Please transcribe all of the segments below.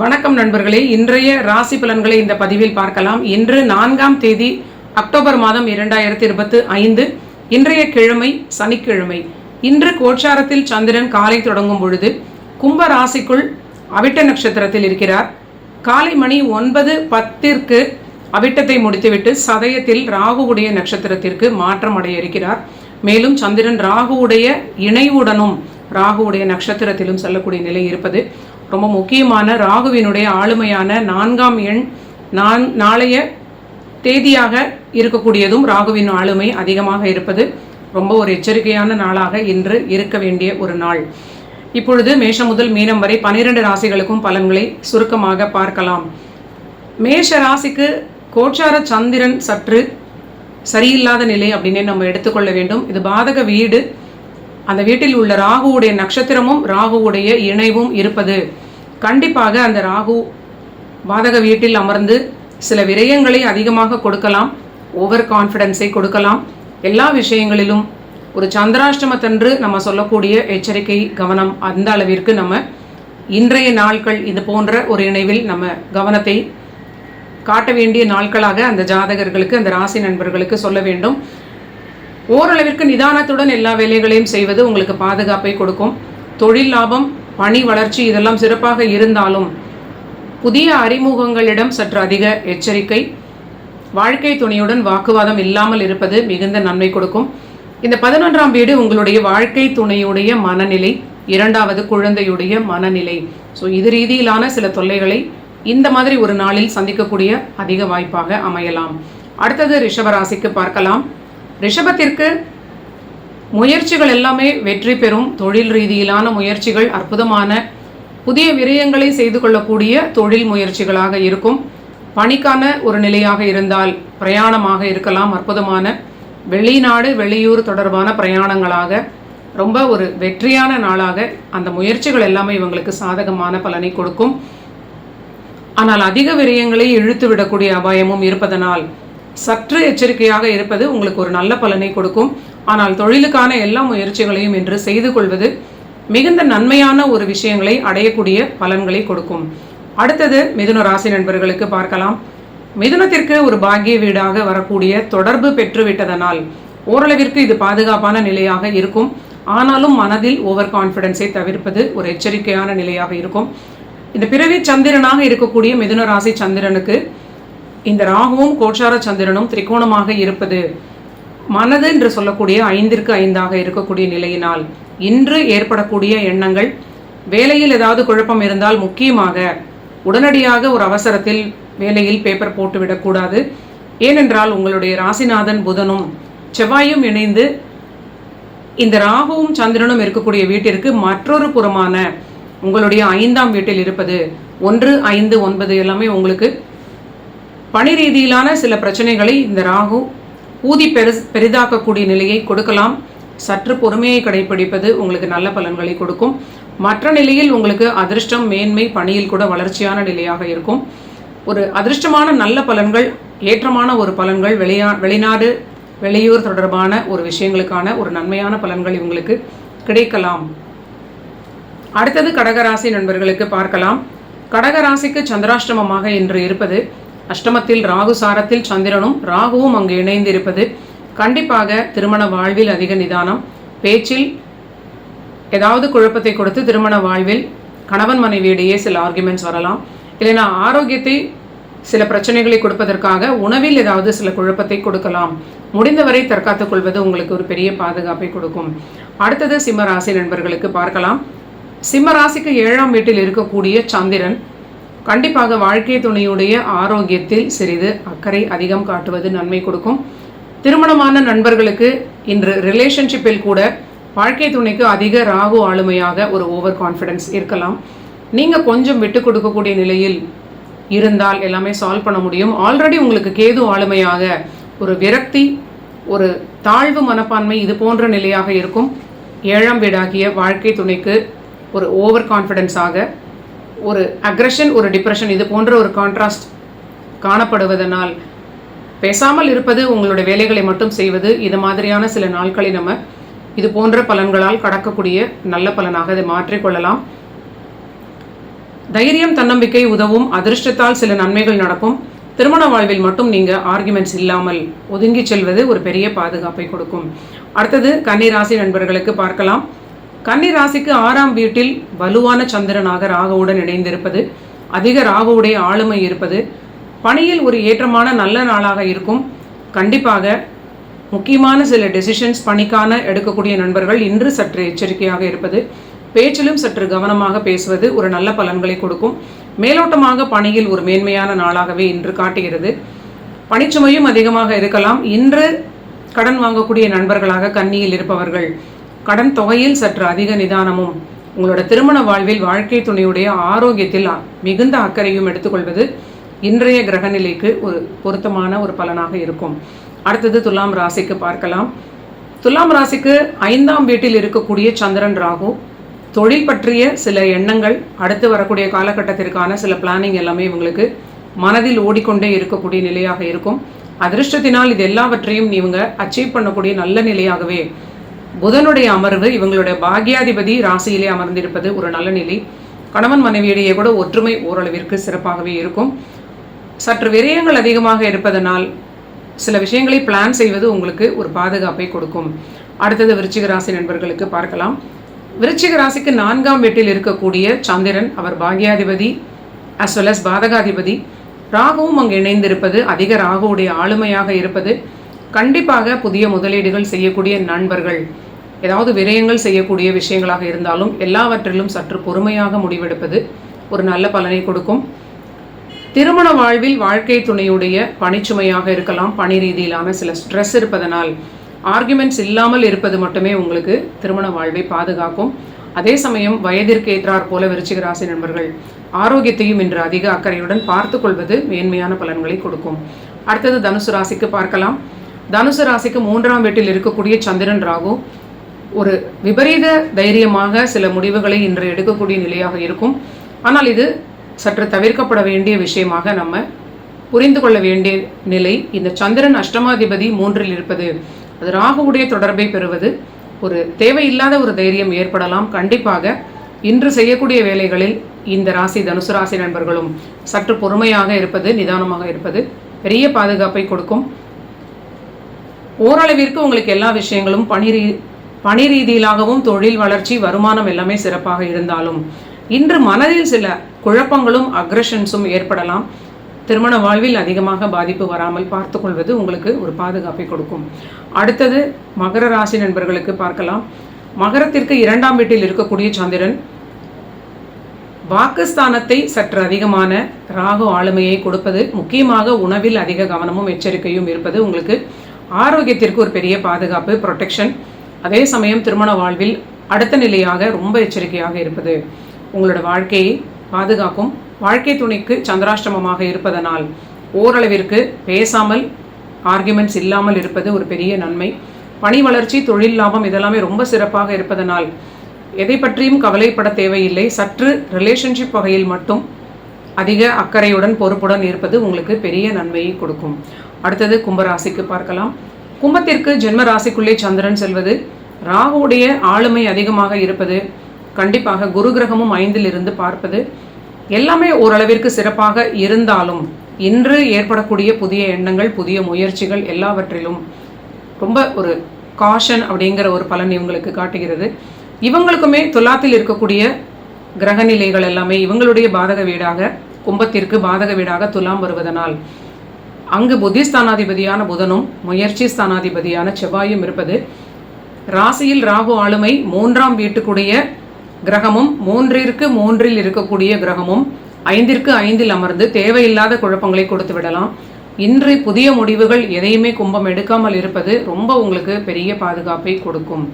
வணக்கம் நண்பர்களே. இன்றைய ராசி பலன்களை இந்த பதிவில் பார்க்கலாம். இன்று நான்காம் தேதி அக்டோபர் மாதம் இரண்டாயிரத்தி இருபத்தி ஐந்து. இன்றைய கிழமை சனிக்கிழமை. இன்று கோச்சாரத்தில் சந்திரன் காலை தொடங்கும் பொழுது கும்ப ராசிக்குள் அவிட்ட நட்சத்திரத்தில் இருக்கிறார். காலை மணி ஒன்பது பத்திற்கு அவிட்டத்தை முடித்துவிட்டு சதயத்தில் ராகுவுடைய நட்சத்திரத்திற்கு மாற்றம் அடைய இருக்கிறார் மேலும் சந்திரன் ராகுவுடைய இணைவுடனும் ராகுவுடைய நட்சத்திரத்திலும் செல்லக்கூடிய நிலை இருப்பது ரொம்ப முக்கியமான ராகுவினுடைய ஆளுமையான நான்காம் எண் நான் நாளைய தேதியாக இருக்கக்கூடியதும் ராகுவின் ஆளுமை அதிகமாக இருப்பது ரொம்ப ஒரு எச்சரிக்கையான நாளாக இன்று இருக்க வேண்டிய ஒரு நாள். இப்பொழுது மேஷம் முதல் மீனம் வரை பனிரெண்டு ராசிகளுக்கும் பலன்களை சுருக்கமாக பார்க்கலாம். மேஷ ராசிக்கு கோச்சார சந்திரன் சற்று சரியில்லாத நிலை அப்படின்னே நம்ம எடுத்துக்கொள்ள வேண்டும். இது பாதக வீடு. அந்த வீட்டில் உள்ள ராகுவுடைய நட்சத்திரமும் ராகுவுடைய இணைவும் இருப்பது. கண்டிப்பாக அந்த ராகு பாதக வீட்டில் அமர்ந்து சில விரயங்களை அதிகமாக கொடுக்கலாம் ஓவர் கான்ஃபிடென்ஸை கொடுக்கலாம். எல்லா விஷயங்களிலும் ஒரு சந்திராஷ்டமத்தன்று நம்ம சொல்லக்கூடிய எச்சரிக்கை கவனம் அந்த அளவிற்கு நம்ம இன்றைய நாட்கள் இது போன்ற ஒரு இணைவில் நம்ம கவனத்தை காட்ட வேண்டிய நாட்களாக அந்த ஜாதகர்களுக்கு அந்த ராசி நண்பர்களுக்கு சொல்ல வேண்டும். ஓரளவிற்கு நிதானத்துடன் எல்லா வேலைகளையும் செய்வது உங்களுக்கு பாதுகாப்பை கொடுக்கும். தொழில் லாபம் பணி வளர்ச்சி இதெல்லாம் சிறப்பாக இருந்தாலும் புதிய அறிமுகங்களிடம் சற்று அதிக எச்சரிக்கை வாழ்க்கை துணையுடன் வாக்குவாதம் இல்லாமல் இருப்பது மிகுந்த நன்மை கொடுக்கும். இந்த பதினொன்றாம் வீடு உங்களுடைய வாழ்க்கை துணையுடைய மனநிலை இரண்டாவது குழந்தையுடைய மனநிலை. ஸோ இது ரீதியிலான சில தொல்லைகளை இந்த மாதிரி ஒரு நாளில் சந்திக்கக்கூடிய அதிக வாய்ப்பாக அமையலாம். அடுத்தது ரிஷபராசிக்கு பார்க்கலாம். ரிஷபத்திற்கு முயற்சிகள் எல்லாமே வெற்றி பெறும் தொழில் ரீதியிலான முயற்சிகள் அற்புதமான புதிய விரயங்களை செய்து கொள்ளக்கூடிய தொழில் முயற்சிகளாக இருக்கும். பணிக்கான ஒரு நிலையாக இருந்தால் பிரயாணமாக இருக்கலாம். அற்புதமான வெளிநாடு வெளியூர் தொடர்பான பிரயாணங்களாக ரொம்ப ஒரு வெற்றியான நாளாக அந்த முயற்சிகள் எல்லாமே இவங்களுக்கு சாதகமான பலனை கொடுக்கும். ஆனால் அதிக விரயங்களை இழுத்து விடக்கூடிய அபாயமும் இருப்பதனால் சற்று எச்சரிக்கையாக இருப்பது உங்களுக்கு ஒரு நல்ல பலனை கொடுக்கும். ஆனால் தொழிலுக்கான எல்லா முயற்சிகளையும் இன்று செய்து கொள்வது மிகுந்த நன்மையான ஒரு விஷயங்களை அடையக்கூடிய பலன்களை கொடுக்கும். அடுத்தது மிதுன ராசி நண்பர்களுக்கு பார்க்கலாம். மிதுனத்திற்கு ஒரு பாக்கிய வீடாக வரக்கூடிய தொடர்பு பெற்றுவிட்டதனால் ஓரளவிற்கு இது பாதுகாப்பான நிலையாக இருக்கும். ஆனாலும் மனதில் ஓவர் கான்ஃபிடென்ஸை தவிர்ப்பது ஒரு எச்சரிக்கையான நிலையாக இருக்கும். இந்த பிறவி சந்திரனாக இருக்கக்கூடிய மிதுன ராசி சந்திரனுக்கு இந்த ராகுவும் கோச்சார சந்திரனும் திரிகோணமாக இருப்பது மனது என்று சொல்லக்கூடிய ஐந்திற்கு ஐந்தாக இருக்கக்கூடிய நிலையினால் இன்று ஏற்படக்கூடிய எண்ணங்கள் வேலையில் ஏதாவது குழப்பம் இருந்தால் முக்கியமாக உடனடியாக ஒரு அவசரத்தில் வேலையில் பேப்பர் போட்டு விடக்கூடாது. ஏனென்றால் உங்களுடைய ராசிநாதன் புதனும் செவ்வாயும் இணைந்து இந்த ராகுவும் சந்திரனும் இருக்கக்கூடிய வீட்டிற்கு மற்றொரு புறமான உங்களுடைய ஐந்தாம் வீட்டில் இருப்பது ஒன்று ஐந்து ஒன்பது எல்லாமே உங்களுக்கு பணி ரீதியிலான சில பிரச்சனைகளை இந்த ராகு ஊதி பெரு பெரிதாக்கக்கூடிய நிலையை கொடுக்கலாம். சற்று பொறுமையை கடைபிடிப்பது உங்களுக்கு நல்ல பலன்களை கொடுக்கும். மற்ற நிலையில் உங்களுக்கு அதிர்ஷ்டம் மேன்மை பணியில் கூட வளர்ச்சியான நிலையாக இருக்கும். ஒரு அதிர்ஷ்டமான நல்ல பலன்கள் ஏற்றமான ஒரு பலன்கள் வெளியா வெளிநாடு வெளியூர் தொடர்பான ஒரு விஷயங்களுக்கான ஒரு நன்மையான பலன்கள் இவங்களுக்கு கிடைக்கலாம். அடுத்தது கடகராசி நண்பர்களுக்கு பார்க்கலாம். கடகராசிக்கு சந்திராஷ்டமமாக இன்று இருப்பது அஷ்டமத்தில் ராகு சாரத்தில் சந்திரனும் ராகுவும் அங்கு இணைந்திருப்பது கண்டிப்பாக திருமண வாழ்வில் அதிக நிதானம். பேச்சில் ஏதாவது குழப்பத்தை கொடுத்து திருமண வாழ்வில் கணவன் மனைவியிடையே சில ஆர்குமெண்ட்ஸ் வரலாம். இல்லைனா ஆரோக்கியத்தை சில பிரச்சனைகளை கொடுப்பதற்காக உணவில் ஏதாவது சில குழப்பத்தை கொடுக்கலாம். முடிந்தவரை தற்காத்துக் கொள்வது உங்களுக்கு ஒரு பெரிய பாதுகாப்பை கொடுக்கும். அடுத்தது சிம்மராசி நண்பர்களுக்கு பார்க்கலாம். சிம்மராசிக்கு ஏழாம் வீட்டில் இருக்கக்கூடிய சந்திரன் கண்டிப்பாக வாழ்க்கை துணையுடைய ஆரோக்கியத்தில் சிறிது அக்கறை அதிகம் காட்டுவது நன்மை கொடுக்கும். திருமணமான நண்பர்களுக்கு இன்று ரிலேஷன்ஷிப்பில் கூட வாழ்க்கை துணைக்கு அதிக ராகு ஆளுமையாக ஒரு ஓவர் கான்ஃபிடென்ஸ் இருக்கலாம். நீங்கள் கொஞ்சம் விட்டு கொடுக்கக்கூடிய நிலையில் இருந்தால் எல்லாமே சால்வ் பண்ண முடியும். ஆல்ரெடி உங்களுக்கு கேது ஆளுமையாக ஒரு விரக்தி ஒரு தாழ்வு மனப்பான்மை இது போன்ற நிலையாக இருக்கும். ஏழாம் வீடாகிய வாழ்க்கை துணைக்கு ஒரு ஓவர் கான்ஃபிடென்ஸாக ஒரு அக்ரஷன் ஒரு டிப்ரெஷன் இது போன்ற ஒரு கான்ட்ராஸ்ட் காணப்படுவதனால் பேசாமல் இருப்பது உங்களுடைய வேலைகளை மட்டும் செய்வது இது மாதிரியான சில நாட்களை நம்ம இது போன்ற பலன்களால் கடக்கக்கூடிய நல்ல பலனாக அதை மாற்றிக்கொள்ளலாம் தைரியம் தன்னம்பிக்கை உதவும் அதிர்ஷ்டத்தால் சில நன்மைகள் நடக்கும். திருமண வாழ்வில் மட்டும் நீங்கள் ஆர்குமெண்ட்ஸ் இல்லாமல் ஒதுங்கி செல்வது ஒரு பெரிய பாதுகாப்பை கொடுக்கும். அடுத்தது கன்னிராசி நண்பர்களுக்கு பார்க்கலாம். கன்னி ராசிக்கு ஆறாம் வீட்டில் வலுவான சந்திரனாக ராகுவுடன் இணைந்திருப்பது அதிக ராகுவுடைய ஆளுமை இருப்பது பணியில் ஒரு ஏற்றமான நல்ல நாளாக இருக்கும். கண்டிப்பாக முக்கியமான சில டெசிஷன்ஸ் பணிக்கான எடுக்கக்கூடிய நண்பர்கள் இன்று சற்று எச்சரிக்கையாக இருப்பது பேச்சிலும் சற்று கவனமாக பேசுவது ஒரு நல்ல பலன்களை கொடுக்கும். மேலோட்டமாக பணியில் ஒரு மேன்மையான நாளாகவே இன்று காட்டுகிறது. பணிச்சுமையும் அதிகமாக இருக்கலாம். இன்று கடன் வாங்கக்கூடிய நண்பர்களாக கன்னியில் இருப்பவர்கள் கடன் தொகையில் சற்று அதிக நிதானமும் உங்களோட திருமண வாழ்வில் வாழ்க்கை துணையுடைய ஆரோக்கியத்தில் மிகுந்த அக்கறையும் எடுத்துக்கொள்வது இன்றைய கிரகநிலைக்கு ஒரு பொருத்தமான ஒரு பலனாக இருக்கும். அடுத்தது துலாம் ராசிக்கு பார்க்கலாம். துலாம் ராசிக்கு ஐந்தாம் வீட்டில் இருக்கக்கூடிய சந்திரன் ராகு தொழில் பற்றிய சில எண்ணங்கள் அடுத்து வரக்கூடிய காலகட்டத்திற்கான சில பிளானிங் எல்லாமே இவங்களுக்கு மனதில் ஓடிக்கொண்டே இருக்கக்கூடிய நிலையாக இருக்கும். அதிர்ஷ்டத்தினால் இது எல்லாவற்றையும் இவங்க அச்சீவ் பண்ணக்கூடிய நல்ல நிலையாகவே புதனுடைய அமர்வு இவங்களுடைய பாக்யாதிபதி ராசியிலே அமர்ந்திருப்பது ஒரு நல்ல நிலை. கணவன் மனைவியிடையே கூட ஒற்றுமை ஓரளவிற்கு சிறப்பாகவே இருக்கும். சற்று விரயங்கள் அதிகமாக இருப்பதனால் சில விஷயங்களை பிளான் செய்வது உங்களுக்கு ஒரு பாதுகாப்பை கொடுக்கும். அடுத்தது விருச்சிக ராசி நண்பர்களுக்கு பார்க்கலாம். விருச்சிக ராசிக்கு நான்காம் வீட்டில் இருக்கக்கூடிய சந்திரன் அவர் பாக்யாதிபதி அஸ் வெல் அஸ் பாதகாதிபதி. ராகுவும் அங்கு இணைந்திருப்பது அதிக ராகுவுடைய ஆளுமையாக இருப்பது. கண்டிப்பாக புதிய முதலீடுகள் செய்யக்கூடிய நண்பர்கள் ஏதாவது விரயங்கள் செய்யக்கூடிய விஷயங்களாக இருந்தாலும் எல்லாவற்றிலும் சற்று பொறுமையாக முடிவெடுப்பது ஒரு நல்ல பலனை கொடுக்கும். திருமண வாழ்வில் வாழ்க்கை துணையுடைய பணிச்சுமையாக இருக்கலாம். பணி ரீதியிலான சில ஸ்ட்ரெஸ் இருப்பதனால் ஆர்குமெண்ட்ஸ் இல்லாமல் இருப்பது மட்டுமே உங்களுக்கு திருமண வாழ்வை பாதுகாக்கும். அதே சமயம் வயதிற்கு ஏற்றார் போல விருச்சிக ராசி நண்பர்கள் ஆரோக்கியத்தையும் இன்று அதிக அக்கறையுடன் பார்த்து கொள்வது மேன்மையான பலன்களை கொடுக்கும். அடுத்தது தனுசு ராசிக்கு பார்க்கலாம். தனுசு ராசிக்கு மூன்றாம் வீட்டில் இருக்கக்கூடிய சந்திரன் ராகு ஒரு விபரீத தைரியமாக சில முடிவுகளை இன்று எடுக்கக்கூடிய நிலையாக இருக்கும். ஆனால் இது சற்று தவிர்க்கப்பட வேண்டிய விஷயமாக நம்ம புரிந்து கொள்ள வேண்டிய நிலை. இந்த சந்திரன் அஷ்டமாதிபதி மூன்றில் இருப்பது அது ராகுவுடைய தொடர்பை பெறுவது. ஒரு தேவையில்லாத ஒரு தைரியம் ஏற்படலாம். கண்டிப்பாக இன்று செய்யக்கூடிய வேலைகளில் இந்த ராசி தனுசு ராசி நண்பர்களும் சற்று பொறுமையாக இருப்பது நிதானமாக இருப்பது பெரிய பாதுகாப்பை கொடுக்கும். ஓரளவிற்கு உங்களுக்கு எல்லா விஷயங்களும் பணி ரீ பணி ரீதியிலாகவும் தொழில் வளர்ச்சி வருமானம் எல்லாமே சிறப்பாக இருந்தாலும். இன்று மனதில் சில குழப்பங்களும் அக்ரஷன்ஸும் ஏற்படலாம். திருமண வாழ்வில் அதிகமாக பாதிப்பு வராமல் பார்த்துக்கொள்வது உங்களுக்கு ஒரு பாதுகாப்பை கொடுக்கும். அடுத்தது மகர ராசி நண்பர்களுக்கு பார்க்கலாம். மகரத்திற்கு இரண்டாம் வீட்டில் இருக்கக்கூடிய சந்திரன் வாக்குஸ்தானத்தை சற்று அதிகமான ராகு ஆளுமையை கொடுப்பது முக்கியமாக உணவில் அதிக கவனமும் எச்சரிக்கையும் இருப்பது உங்களுக்கு ஆரோக்கியத்திற்கு ஒரு பெரிய பாதுகாப்பு ப்ரொடெக்ஷன் அதே சமயம் திருமண வாழ்வில் அடுத்த நிலையாக ரொம்ப எச்சரிக்கையாக இருப்பது. உங்களோட வாழ்க்கையை பாதுகாக்கும். வாழ்க்கை துணைக்கு சந்திராஷ்டமமாக இருப்பதனால் ஓரளவிற்கு பேசாமல் ஆர்குமெண்ட்ஸ் இல்லாமல் இருப்பது ஒரு பெரிய நன்மை. பணி வளர்ச்சி தொழில் லாபம் இதெல்லாமே ரொம்ப சிறப்பாக இருப்பதனால் எதை பற்றியும் கவலைப்பட தேவையில்லை. சற்று ரிலேஷன்ஷிப் வகையில் மட்டும் அதிக அக்கறையுடன் பொறுப்புடன் இருப்பது உங்களுக்கு பெரிய நன்மையை கொடுக்கும். அடுத்தது கும்பராசிக்கு பார்க்கலாம். கும்பத்திற்கு ஜென்ம ராசிக்குள்ளே சந்திரன் செல்வது ராகுவுடைய ஆளுமை அதிகமாக இருப்பது கண்டிப்பாக குரு கிரகமும் ஐந்தில் இருந்து பார்ப்பது எல்லாமே ஓரளவிற்கு சிறப்பாக இருந்தாலும் இன்று ஏற்படக்கூடிய புதிய எண்ணங்கள் புதிய முயற்சிகள் எல்லாவற்றிலும் ரொம்ப ஒரு காஷன் அப்படிங்கிற ஒரு பலன் இவங்களுக்கு காட்டுகிறது. இவங்களுக்குமே துலாத்தில் இருக்கக்கூடிய கிரகநிலைகள் எல்லாமே இவங்களுடைய பாதக வீடாக கும்பத்திற்கு பாதக வீடாக துலாம் வருவதனால். அங்கு புத்தி ஸ்தானாதிபதியான புதனும் முயற்சி ஸ்தானாதிபதியான செவ்வாயும் இருப்பது. ராசியில் ராகு ஆளுமை மூன்றாம் வீட்டுக்குடைய கிரகமும் மூன்றிற்கு மூன்றில் இருக்கக்கூடிய கிரகமும் ஐந்திற்கு ஐந்தில் அமர்ந்து தேவையில்லாத குழப்பங்களை கொடுத்து விடலாம். இன்று புதிய முடிவுகள் எதையுமே கும்பம் எடுக்காமல் இருப்பது ரொம்ப உங்களுக்கு பெரிய பாதுகாப்பை கொடுக்கும்.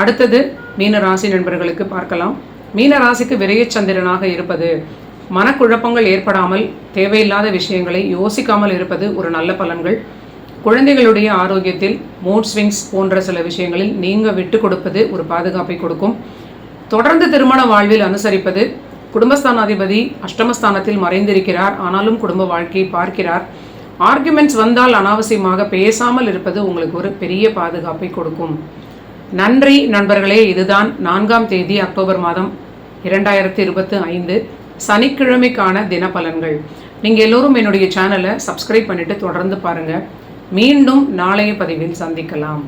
அடுத்தது மீன ராசி நண்பர்களுக்கு பார்க்கலாம். மீன ராசிக்கு விரயச்சந்திரனாக இருப்பது. மனக்குழப்பங்கள் ஏற்படாமல் தேவையில்லாத விஷயங்களை யோசிக்காமல் இருப்பது ஒரு நல்ல பலன்கள். குழந்தைகளுடைய ஆரோக்கியத்தில் மூட் ஸ்விங்ஸ் போன்ற சில விஷயங்களில் நீங்கள் விட்டு கொடுப்பது ஒரு பாதுகாப்பை கொடுக்கும். தொடர்ந்து திருமண வாழ்வில் அனுசரிப்பது. குடும்பஸ்தானாதிபதி அஷ்டமஸ்தானத்தில் மறைந்திருக்கிறார். ஆனாலும் குடும்ப வாழ்க்கையை பார்க்கிறார். ஆர்குமெண்ட்ஸ் வந்தால் அனாவசியமாக பேசாமல் இருப்பது உங்களுக்கு ஒரு பெரிய பாதுகாப்பை கொடுக்கும். நன்றி நண்பர்களே இதுதான் நான்காம் தேதி அக்டோபர் மாதம் இரண்டாயிரத்தி இருபத்தி ஐந்து. சனிக்கிழமைக்கான தினப்பலன்கள். நீங்கள் எல்லோரும் என்னுடைய சேனலை சப்ஸ்கிரைப் பண்ணிவிட்டு தொடர்ந்து பாருங்கள் மீண்டும் நாளைய பதிவில் சந்திக்கலாம்.